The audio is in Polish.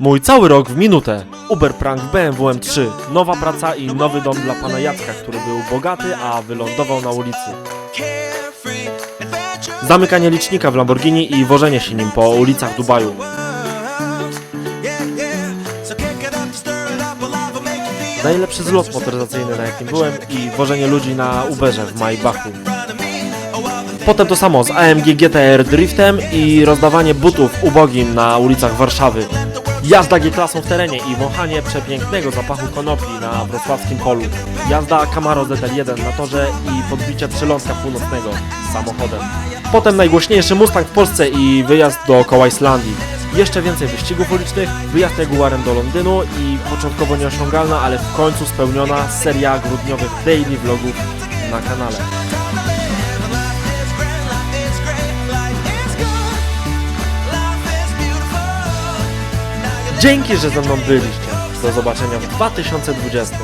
Mój cały rok w minutę. Uber Prank BMW M3. Nowa praca i nowy dom dla pana Jacka, który był bogaty, a wylądował na ulicy. Zamykanie licznika w Lamborghini i wożenie się nim po ulicach Dubaju. Najlepszy zlot motoryzacyjny, na jakim byłem i wożenie ludzi na Uberze w Maybachu. Potem to samo z AMG GTR Driftem i rozdawanie butów ubogim na ulicach Warszawy. Jazda G-klasą w terenie i wąchanie przepięknego zapachu konopi na wrocławskim polu. Jazda Camaro ZL1 na torze i podbicie przylądka północnego samochodem. Potem najgłośniejszy Mustang w Polsce i wyjazd dookoła Islandii. Jeszcze więcej wyścigów ulicznych, wyjazd Jaguarem do Londynu i początkowo nieosiągalna, ale w końcu spełniona seria grudniowych daily vlogów na kanale. Dzięki, że ze mną byliście. Do zobaczenia w 2020.